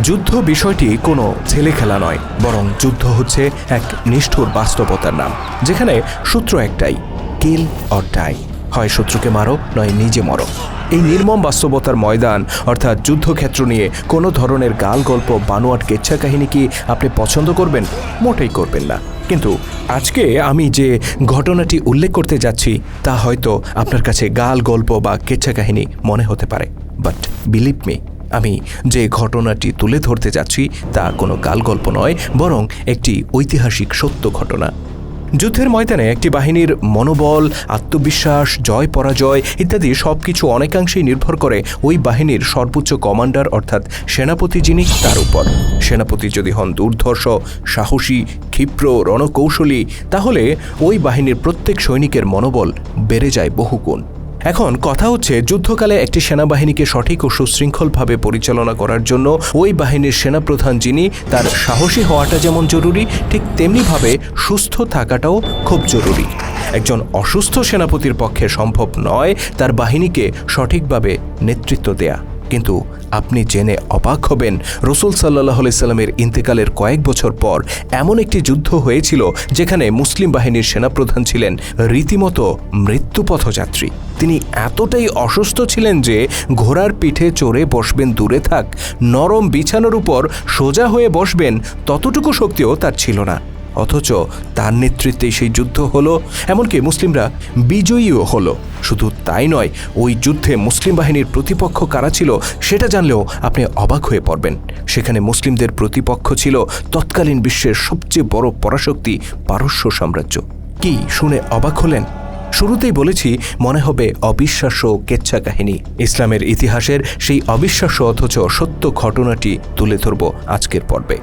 যুদ্ধ বিষয়টি কোনো ছেলে খেলা নয়, বরং যুদ্ধ হচ্ছে এক নিষ্ঠুর বাস্তবতার নাম, যেখানে সূত্র একটাই, কিল অর ডাই। হয় শত্রুকে মারো, নয় নিজে মরো। এই নির্মম বাস্তবতার ময়দান, অর্থাৎ যুদ্ধক্ষেত্র নিয়ে কোনো ধরনের গাল গল্প বানোয়াট, কেচ্ছা কাহিনী কি আপনি পছন্দ করবেন? মোটেই করবেন না। কিন্তু আজকে আমি যে ঘটনাটি উল্লেখ করতে যাচ্ছি, তা হয়তো আপনার কাছে গাল গল্প বা কেচ্ছা কাহিনী মনে হতে পারে। বাট বিলিভ মি আমি যে ঘটনাটি তুলে ধরতে যাচ্ছি তা কোনো গাল গল্প নয়, বরং একটি ঐতিহাসিক সত্য ঘটনা। যুদ্ধের ময়দানে একটি বাহিনীর মনোবল, আত্মবিশ্বাস, জয় পরাজয় ইত্যাদি সব কিছু অনেকাংশেই নির্ভর করে ওই বাহিনীর সর্বোচ্চ কমান্ডার অর্থাৎ সেনাপতি যিনি তার উপর। সেনাপতি যদি হন দুর্ধর্ষ, সাহসী, ক্ষিপ্র, রণকৌশলী, তাহলে ওই বাহিনীর প্রত্যেক সৈনিকের মনোবল বেড়ে যায় বহুগুণ। এখন কথা হচ্ছে, যুদ্ধকালে একটি সেনাবাহিনীকে সঠিক ও সুশৃঙ্খলভাবে পরিচালনা করার জন্য ওই বাহিনীর সেনাপ্রধান যিনি, তার সাহসী হওয়াটা যেমন জরুরি, ঠিক তেমনিভাবে সুস্থ থাকাটাও খুব জরুরি। একজন অসুস্থ সেনাপতির পক্ষে সম্ভব নয় তার বাহিনীকে সঠিকভাবে নেতৃত্ব দেয়া। কিন্তু আপনি জেনে অবাক হবেন, রসুল সাল্লাহ সাল্লামের ইন্তেকালের কয়েক বছর পর এমন একটি যুদ্ধ হয়েছিল যেখানে মুসলিম বাহিনীর সেনাপ্রধান ছিলেন রীতিমতো মৃত্যুপথযাত্রী। তিনি এতটাই অসুস্থ ছিলেন যে ঘোড়ার পিঠে চড়ে বসবেন দূরে থাক, নরম বিছানোর উপর সোজা হয়ে বসবেন, ততটুকু শক্তিও তার ছিল না। অথচ তার নেতৃত্বে সেই যুদ্ধ হলো, এমনকি মুসলিমরা বিজয়ীও হলো। শুধু তাই নয়, ওই যুদ্ধে মুসলিম বাহিনীর প্রতিপক্ষ কারা ছিল সেটা জানলেও আপনি অবাক হয়ে পড়বেন। সেখানে মুসলিমদের প্রতিপক্ষ ছিল তৎকালীন বিশ্বের সবচেয়ে বড় পরাশক্তি পারস্য সাম্রাজ্য। কি শুনে অবাক হলেন? শুরুতেই বলেছি, মনে হবে অবিশ্বাস্য কেচ্ছা কাহিনী। ইসলামের ইতিহাসের সেই অবিশ্বাস্য অথচ সত্য ঘটনাটি তুলে ধরব আজকের পর্বে।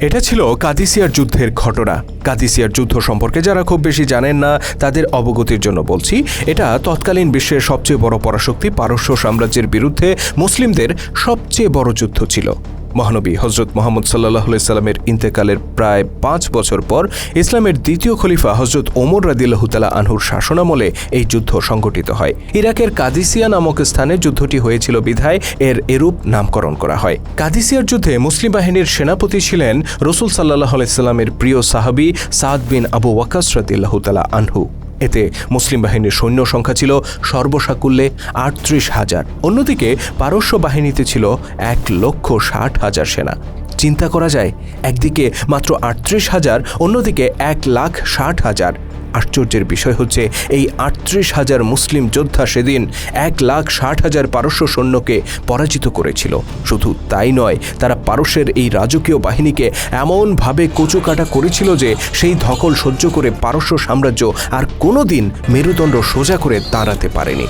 এটা ছিল কাদিসিয়ার যুদ্ধের ঘটনা। কাদিসিয়ার যুদ্ধ সম্পর্কে যারা খুব বেশি জানেন না, তাদের অবগতির জন্য বলছি, এটা তৎকালীন বিশ্বের সবচেয়ে বড় পরাশক্তি পারস্য সাম্রাজ্যের বিরুদ্ধে মুসলিমদের সবচেয়ে বড় যুদ্ধ ছিল। মহানবী হজরত মোহাম্মদ সাল্লাহ সাল্লামের ইন্তেকালের প্রায় পাঁচ বছর পর ইসলামের দ্বিতীয় খলিফা হজরত ওমর রাদিল্লাহতালা আনহুর শাসনামলে এই যুদ্ধ সংঘটিত হয়। ইরাকের কাদিসিয়া নামক স্থানে যুদ্ধটি হয়েছিল বিধায় এর এরূপ নামকরণ করা হয়। কাদিসিয়ার যুদ্ধে মুসলিম বাহিনীর সেনাপতি ছিলেন রসুল সাল্লাহ সাল্লামের প্রিয় সাহাবি সাদ বিন আবু ওয়াকাস রাদিল্লাহতালা আনহু। এতে মুসলিম বাহিনীর সৈন্য সংখ্যা ছিল সর্বসাকুল্যে আটত্রিশ হাজার। অন্যদিকে পারস্য বাহিনীতে ছিল এক লক্ষ ষাট হাজার সেনা। চিন্তা করা যায়, একদিকে মাত্র আটত্রিশ হাজার, অন্যদিকে এক লাখ ষাট হাজার। আশ্চর্যের বিষয় হচ্ছে, এই আটত্রিশ হাজার মুসলিম যোদ্ধা সেদিন এক লাখ ষাট হাজার পারস্য সৈন্যকে পরাজিত করেছিল। শুধু তাই নয়, তারা পারস্যের এই রাজকীয় বাহিনীকে এমনভাবে কচুকাটা করেছিল যে সেই ধকল সহ্য করে পারস্য সাম্রাজ্য আর কোনোদিন মেরুদণ্ড সোজা করে দাঁড়াতে পারেনি।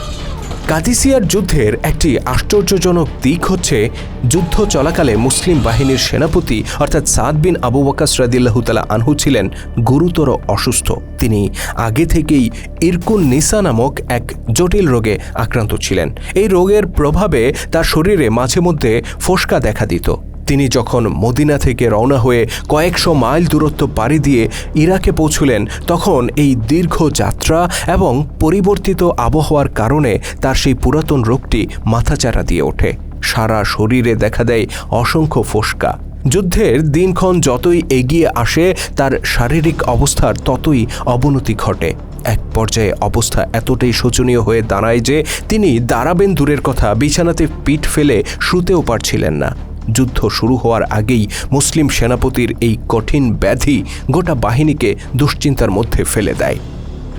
কাদিসিয়ার যুদ্ধের একটি আশ্চর্যজনক দিক হচ্ছে যুদ্ধ চলাকালে মুসলিম বাহিনীর সেনাপতি অর্থাৎ সাদ বিন আবু ওয়াকাস রাদিল্লাহতালা আনহু ছিলেন গুরুতর অসুস্থ। তিনি আগে থেকেই ইরকুন নিসা নামক এক জটিল রোগে আক্রান্ত ছিলেন। এই রোগের প্রভাবে তার শরীরে মাঝে মধ্যে ফোসকা দেখা দিত। তিনি যখন মদিনা থেকে রওনা হয়ে কয়েকশো মাইল দূরত্ব পাড়ি দিয়ে ইরাকে পৌঁছলেন, তখন এই দীর্ঘ যাত্রা এবং পরিবর্তিত আবহাওয়ার কারণে তার সেই পুরাতন রোগটি মাথাচাড়া দিয়ে ওঠে। সারা শরীরে দেখা দেয় অসংখ্য ফোসকা। যুদ্ধের দিনক্ষণ যতই এগিয়ে আসে, তার শারীরিক অবস্থার ততই অবনতি ঘটে। এক পর্যায়ে অবস্থা এতটাই শোচনীয় হয়ে দাঁড়ায় যে তিনি দাঁড়াবেন দূরের কথা, বিছানাতে পিঠ ফেলে শুতেও পারছিলেন না। যুদ্ধ শুরু হওয়ার আগেই মুসলিম সেনাপতির এই কঠিন ব্যাধি গোটা বাহিনীকে দুশ্চিন্তার মধ্যে ফেলে দেয়।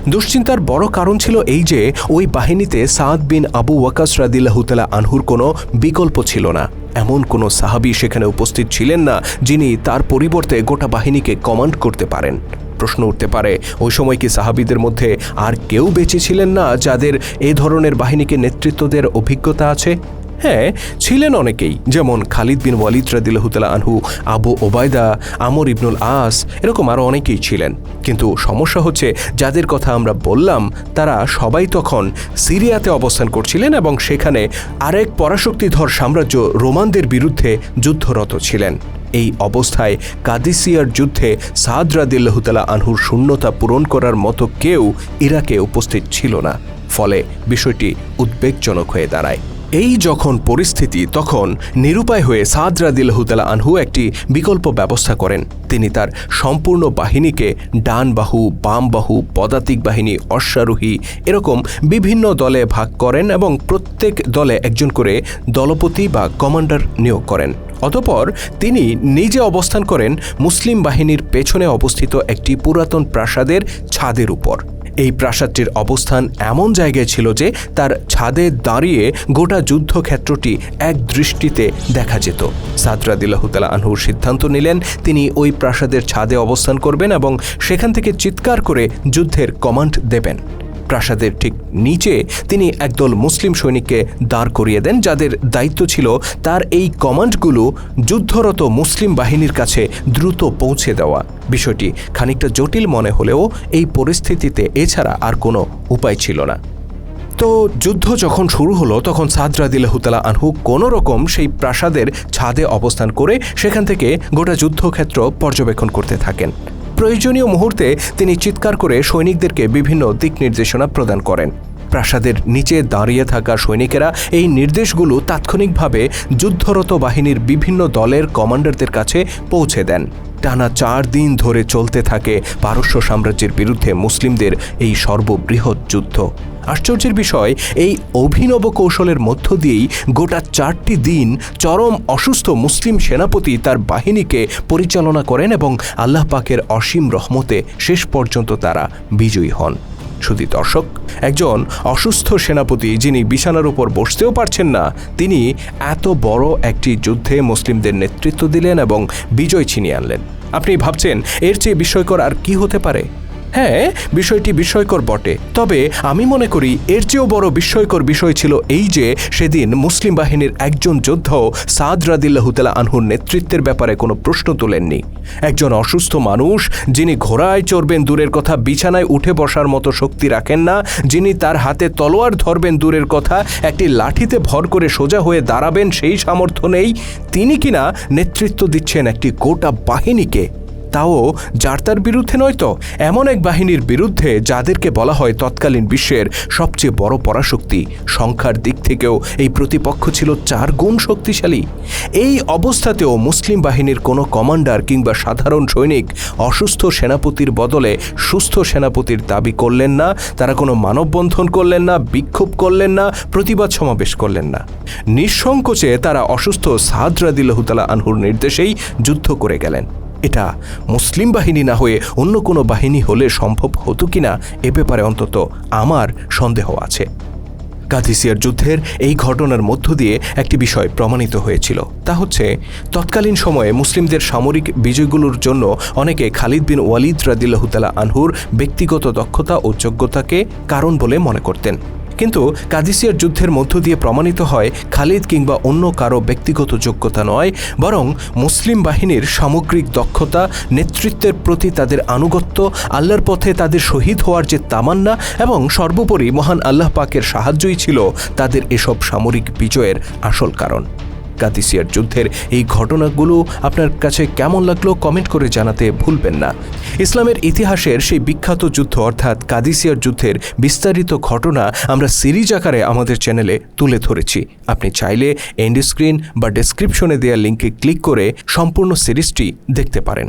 দুশ্চিন্তার বড় কারণ ছিল এই যে, ওই বাহিনীতে সাদ বিন আবু ওয়াকাস রাদিল্লাহুতালা আনহুর কোনো বিকল্প ছিল না। এমন কোনো সাহাবি সেখানে উপস্থিত ছিলেন না, যিনি তার পরিবর্তে গোটা বাহিনীকে কমান্ড করতে পারেন। প্রশ্ন উঠতে পারে, ওই সময় কি সাহাবিদের মধ্যে আর কেউ বেঁচে ছিলেন না, যাদের এ ধরনের বাহিনীকে নেতৃত্ব দেওয়ার অভিজ্ঞতা আছে? হ্যাঁ ছিলেন অনেকেই, যেমন খালিদ বিন ওয়ালিদ রাদিল্লাহুতালা আনহু, আবু ওবায়দা, আমর ইবনুল আস, এরকম আরও অনেকেই ছিলেন। কিন্তু সমস্যা হচ্ছে, যাদের কথা আমরা বললাম, তারা সবাই তখন সিরিয়াতে অবস্থান করছিলেন এবং সেখানে আরেক পরাশক্তিধর সাম্রাজ্য রোমানদের বিরুদ্ধে যুদ্ধরত ছিলেন। এই অবস্থায় কাদিসিয়ার যুদ্ধে সাদ রাদিল্লাহুতালা আনহুর শূন্যতা পূরণ করার মতো কেউ ইরাকে উপস্থিত ছিল না। ফলে বিষয়টি উদ্বেগজনক হয়ে দাঁড়ায়। এই যখন পরিস্থিতি, তখন নিরুপায় হয়ে সাদ রাদিল্লাহুতালা আনহু একটি বিকল্প ব্যবস্থা করেন। তিনি তার সম্পূর্ণ বাহিনীকে ডান বাহু বাম বাহু পদাতিক বাহিনী, অশ্বারোহী এরকম বিভিন্ন দলে ভাগ করেন এবং প্রত্যেক দলে একজন করে দলপতি বা কমান্ডার নিয়োগ করেন। অতপর তিনি নিজে অবস্থান করেন মুসলিম বাহিনীর পেছনে অবস্থিত একটি পুরাতন প্রাসাদের ছাদের উপর। এই প্রাসাদটির অবস্থান এমন জায়গায় ছিল যে তার ছাদে দাঁড়িয়ে গোটা যুদ্ধক্ষেত্রটি এক দৃষ্টিতে দেখা যেত। সাদরাদিল্লাহতালা আনহুর সিদ্ধান্ত নিলেন, তিনি ওই প্রাসাদের ছাদে অবস্থান করবেন এবং সেখান থেকে চিৎকার করে যুদ্ধের কমান্ড দেবেন। প্রাসাদের ঠিক নিচে তিনি একদল মুসলিম সৈনিককে দাঁড় করিয়ে দেন, যাদের দায়িত্ব ছিল তার এই কমান্ডগুলো যুদ্ধরত মুসলিম বাহিনীর কাছে দ্রুত পৌঁছে দেওয়া। বিষয়টি খানিকটা জটিল মনে হলেও এই পরিস্থিতিতে এছাড়া আর কোনো উপায় ছিল না। তো যুদ্ধ যখন শুরু হলো, তখন সাদরা সাদরাদিল্লাহুতালা আনহু কোনো রকম সেই প্রাসাদের ছাদে অবস্থান করে সেখান থেকে গোটা যুদ্ধক্ষেত্র পর্যবেক্ষণ করতে থাকেন। প্রয়োজনীয় মুহূর্তে তিনি চিৎকার করে সৈনিকদেরকে বিভিন্ন দিক নির্দেশনা প্রদান করেন। প্রাসাদের নিচে দাঁড়িয়ে থাকা সৈনিকেরা এই নির্দেশগুলো তাৎক্ষণিকভাবে যুদ্ধরত বাহিনীর বিভিন্ন দলের কমান্ডারদের কাছে পৌঁছে দেন। টানা চার দিন ধরে চলতে থাকে পারস্য সাম্রাজ্যের বিরুদ্ধে মুসলিমদের এই সর্ববৃহৎ যুদ্ধ। আশ্চর্যের বিষয়, এই অভিনব কৌশলের মধ্য দিয়েই গোটা চারটি দিন চরম অসুস্থ মুসলিম সেনাপতি তার বাহিনীকে পরিচালনা করেন এবং আল্লাহ পাকের অসীম রহমতে শেষ পর্যন্ত তারা বিজয়ী হন। শুধু দর্শক। একজন অসুস্থ সেনাপতি যিনি বিছানার উপর বসতেও পারছেন না, তিনি এত বড় একটি যুদ্ধে মুসলিমদের নেতৃত্ব দিলেন এবং বিজয় ছিনিয়ে আনলেন। আপনি ভাবছেন, এর চেয়ে বিস্ময়কর আর কি হতে পারে? হ্যাঁ বিষয়টি বিস্ময়কর বটে। তবে আমি মনে করি এর চেয়েও বড় বিস্ময়কর বিষয় ছিল এই যে, সেদিন মুসলিম বাহিনীর একজন যোদ্ধাও সাদ রাদিল্লাহুতালা আনহুর নেতৃত্বের ব্যাপারে কোনো প্রশ্ন তোলেননি। একজন অসুস্থ মানুষ, যিনি ঘোড়ায় চড়বেন দূরের কথা, বিছানায় উঠে বসার মতো শক্তি রাখেন না, যিনি তার হাতে তলোয়ার ধরবেন দূরের কথা, একটি লাঠিতে ভর করে সোজা হয়ে দাঁড়াবেন সেই সামর্থ্য নেই, তিনি কিনা নেতৃত্ব দিচ্ছেন একটি গোটা বাহিনীকে। তাও যার তার বিরুদ্ধে নয় তো? এমন এক বাহিনীর বিরুদ্ধে যাদেরকে বলা হয় তৎকালীন বিশ্বের সবচেয়ে বড় পরাশক্তি, সংখ্যার দিক থেকেও এই প্রতিপক্ষ ছিল চার গুণ শক্তিশালী। এই অবস্থাতেও মুসলিম বাহিনীর কোনো কমান্ডার কিংবা সাধারণ সৈনিক অসুস্থ সেনাপতির বদলে সুস্থ সেনাপতির দাবি করলেন না, তারা কোনো মানববন্ধন করলেন না, বিক্ষোভ করলেন না, প্রতিবাদ সমাবেশ করলেন না। নিঃসংকোচে তারা অসুস্থ সাদরাদিল্লাহুতালা আনহুর নির্দেশেই যুদ্ধ করে গেলেন। এটা মুসলিম বাহিনী না হয়ে অন্য কোনো বাহিনী হলে সম্ভব হতো কিনা এ ব্যাপারে অন্তত আমার সন্দেহ আছে। কাদিসিয়ার যুদ্ধের এই ঘটনার মধ্য দিয়ে একটি বিষয় প্রমাণিত হয়েছিল। তা হচ্ছে, তৎকালীন সময়ে মুসলিমদের সামরিক বিজয়গুলোর জন্য অনেকে খালিদ বিন ওয়ালিদ রাদিল্লাহুতালা আনহুর ব্যক্তিগত দক্ষতা ও যোগ্যতাকে কারণ বলে মনে করতেন। কিন্তু কাদিসিয়ার যুদ্ধের মধ্য দিয়ে প্রমাণিত হয় খালিদ কিংবা অন্য কারও ব্যক্তিগত যোগ্যতা নয়, বরং মুসলিম বাহিনীর সামগ্রিক দক্ষতা, নেতৃত্বের প্রতি তাদের আনুগত্য, আল্লাহর পথে তাদের শহীদ হওয়ার যে তামান্না এবং সর্বোপরি মহান আল্লাহ পাকের সাহায্যই ছিল তাদের এসব সামরিক বিজয়ের আসল কারণ। কাদিসিয়ার যুদ্ধের এই ঘটনাগুলো আপনার কাছে কেমন লাগল কমেন্ট করে জানাতে ভুলবেন না। ইসলামের ইতিহাসের সেই বিখ্যাত যুদ্ধ অর্থাৎ কাদিসিয়ার যুদ্ধের বিস্তারিত ঘটনা আমরা সিরিজ আকারে আমাদের চ্যানেলে তুলে ধরেছি। আপনি চাইলে এন্ড স্ক্রিন বা ডেসক্রিপশনে দেওয়া লিঙ্কে ক্লিক করে সম্পূর্ণ সিরিজটি দেখতে পারেন।